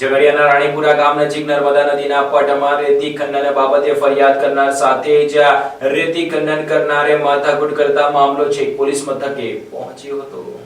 ઝઘડિયાના રાણીપુરા ગામ નજીક નર્મદા નદીના પટમાં રેતી ખનન બાબતે ફરિયાદ કરનાર સાથે જ રેતી ખનન કરનારે માથાકૂટ કરતા મામલો છે. પોલીસ મથકે પહોંચ્યો હતો.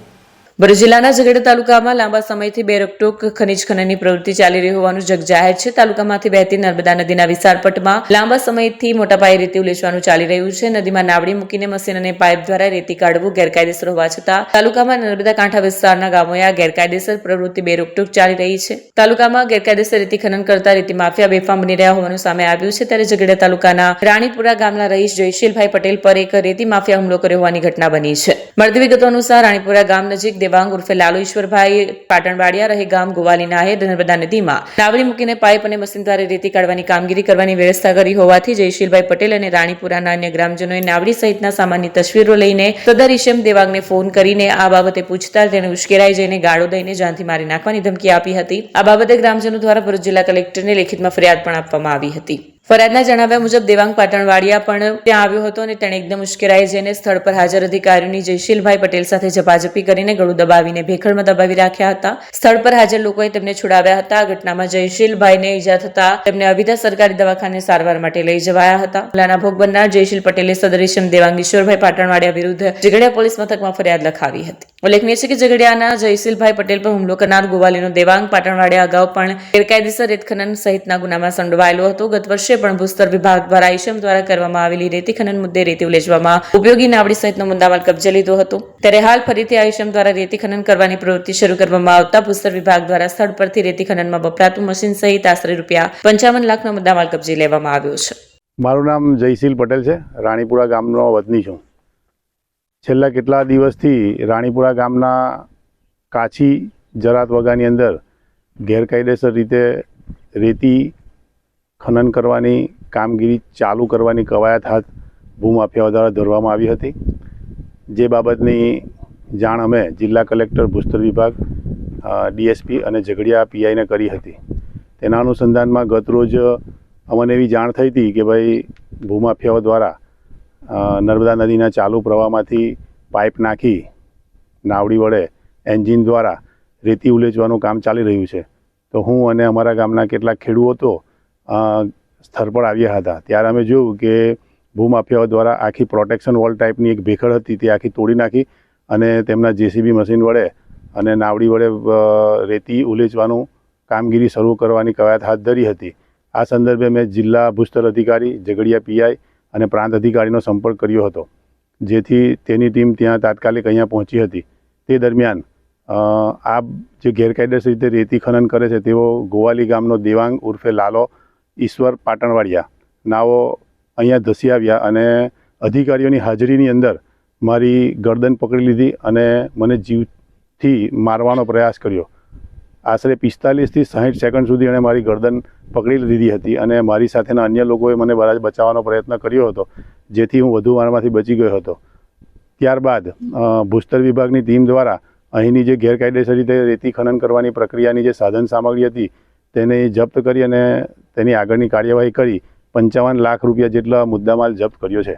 ભરૂચ જિલ્લાના ઝઘડા તાલુકામાં લાંબા સમયથી બે રોકટોક ખનીજ ખનનની પ્રવૃત્તિ ચાલી રહી હોવાનું જગજાહેર છે. તાલુકામાંથી વહેતી નર્મદા નદીના વિશાળ પટમાં લાંબા સમયથી મોટા પાયે રેતી ઉલેચવાનું ચાલી રહ્યું છે. નદીમાં નાવડી મૂકીને મશીન અને પાઇપ દ્વારા રેતી કાઢવું ગેરકાયદેસર હોવા છતાં તાલુકામાં નર્મદા કાંઠા વિસ્તારના ગામોએ આ ગેરકાયદેસર પ્રવૃત્તિ બે રોકટોક ચાલી રહી છે. તાલુકામાં ગેરકાયદેસર રેતી ખનન કરતા રેતી માફિયા બેફામ બની રહ્યા હોવાનું સામે આવ્યું છે. ત્યારે ઝઘડા તાલુકાના રાણીપુરા ગામના રહીશ જયશીલભાઈ પટેલ પર એક રેતી માફિયા હુમલો કર્યો હોવાની ઘટના બની છે. મળતી વિગતો અનુસાર રાણીપુરા ગામ નજીક દેવાંગ ઉર્ફે લાલુ ઈશ્વરભાઈ પાટણવાડિયા રહે ગામ ગોવાલી હે નર્મદા નદીમાં. નાવડી મૂકીને પાઇપ અને મશીન દ્વારા રેતી કાઢવાની કામગીરી કરવાની વ્યવસ્થા કરી હોવાથી જયશીલભાઈ પટેલ અને રાણીપુરાના અન્ય ગ્રામજનોએ નાવડી સહિતના સામાનની તસવીરો લઈને સદર ઈશમ દેવાંગને ફોન કરીને આ બાબતે પૂછતા તેણે ઉશ્કેરાઈ જઈને ગાળો દઈને જાનથી મારી નાખવાની ધમકી આપી હતી. આ બાબતે ગ્રામજનો દ્વારા ભરૂચ જિલ્લા કલેક્ટરને લેખિતમાં ફરિયાદ પણ આપવામાં આવી હતી. ફરિયાદના જણાવ્યા મુજબ દેવાંગ પાટણવાડિયા પણ ત્યાં આવ્યો હતો અને તેણે એકદમ ઉશ્કેરાઈ જઈને સ્થળ પર હાજર અધિકારીઓની જયશીલભાઈ પટેલ સાથે ઝપાઝપી કરીને ગળું દબાવીને ભેખડમાં દબાવી રાખ્યા હતા. સ્થળ પર હાજર લોકોએ તેમને છોડાવ્યા હતા. આ ઘટનામાં જયશીલભાઈને ઈજા થતા તેમને અવિધા સરકારી દવાખાને સારવાર માટે લઈ જવાયા હતા. હુમલાના ભોગ બનનાર જયશીલ પટેલે સદરેશમ દેવાંગ ઈશ્વરભાઈ પાટણવાડિયા વિરુદ્ધ ઝઘડિયા પોલીસ મથકમાં ફરિયાદ લખાવી હતી. ઉલ્લેખનીય છે કે ઝઘડિયાના જયશીલભાઈ પટેલ પર હુમલો કરનાર ગોવાલીનો દેવાંગ પાટણવાડિયા અગાઉ પણ ગેરકાયદેસર રેતખનન સહિતના ગુનામાં સંડોવાયેલો હતો. ગત વર્ષે પણ ભૂસ્તર વિભાગ દ્વારા ઈશમ દ્વારા કરવામાં આવેલી રેતી ખનન મુદ્દે રેતી ઉલેચવામાં ઉપયોગી નાવડી સહિતનો મુદ્દામાલ કબજે લીધો હતો. ત્યારે હાલ ફરીથી આ દ્વારા રેતી ખનન કરવાની પ્રવૃત્તિ શરૂ કરવામાં આવતા ભૂસ્તર વિભાગ દ્વારા સ્થળ પરથી રેતી ખનનમાં વપરાતું મશીન સહિત આશરે રૂપિયા પંચાવન લાખનો મુદ્દામાલ કબજે લેવામાં આવ્યો છે. મારું નામ જયશીલ પટેલ છે. રાણીપુરા ગામનો વતની છું. છેલ્લા કેટલા દિવસથી રાણીપુરા ગામના કાછી જરાત વગાની અંદર ગેરકાયદેસર રીતે રેતી ખનન કરવાની કામગીરી ચાલુ કરવાની કવાયત હાથ ભૂમાફિયાઓ દ્વારા ધરવામાં આવી હતી. જે બાબતની જાણ અમે જિલ્લા કલેક્ટર, ભૂસ્તર વિભાગ ડીએસપી અને ઝઘડિયા પીઆઈને કરી હતી. તેના અનુસંધાનમાં ગતરોજ અમને એવી જાણ થઈ હતી કે ભાઈ ભૂમાફિયાઓ દ્વારા નર્મદા નદીના ચાલુ પ્રવાહમાંથી પાઇપ નાખી નાવડી વડે એન્જિન દ્વારા રેતી ઉલેચવાનું કામ ચાલી રહ્યું છે. તો હું અને અમારા ગામના કેટલાક ખેડૂતો સ્થળ પર આવ્યા હતા. ત્યારે અમે જોયું કે ભૂમાફિયાઓ દ્વારા આખી પ્રોટેક્શન વોલ ટાઈપની એક ભેખડ હતી, તે આખી તોડી નાખી અને તેમના જેસીબી મશીન વડે અને નાવડી વડે રેતી ઉલેચવાનું કામગીરી શરૂ કરવાની કવાયત હાથ ધરી હતી. આ સંદર્ભે મેં જિલ્લા ભૂસ્તર અધિકારી, ઝઘડિયા પીઆઈ અને પ્રાંત અધિકારીનો સંપર્ક કર્યો હતો, જેથી તેની ટીમ ત્યાં તાત્કાલિક અહીંયા પહોંચી હતી. તે દરમિયાન આ જે ગેરકાયદેસર રીતે રેતી ખનન કરે છે તેઓ ગોવાલી ગામનો દેવાંગ ઉર્ફે લાલો ઈશ્વર પાટણવાડિયા. નાઓ અહીંયા ધસી આવ્યા અને અધિકારીઓની હાજરીની અંદર મારી ગરદન પકડી લીધી અને મને જીવથી મારવાનો પ્રયાસ કર્યો. આશરે પિસ્તાલીસથી સાહીઠ સેકન્ડ સુધી એણે મારી ગરદન પકડી લીધી હતી અને મારી સાથેના અન્ય લોકોએ મને બરાજ બચાવવાનો પ્રયત્ન કર્યો હતો, જેથી હું વધુ મારમાંથી બચી ગયો હતો. ત્યારબાદ ભૂસ્તર વિભાગની ટીમ દ્વારા અહીંની જે ગેરકાયદેસર રીતે રેતી ખનન કરવાની પ્રક્રિયાની જે સાધન સામગ્રી હતી, તેને જપ્ત કરી અને તેની આગળની કાર્યવાહી કરી પંચાવન લાખ રૂપિયા જેટલા મુદ્દામાલ જપ્ત કર્યો છે.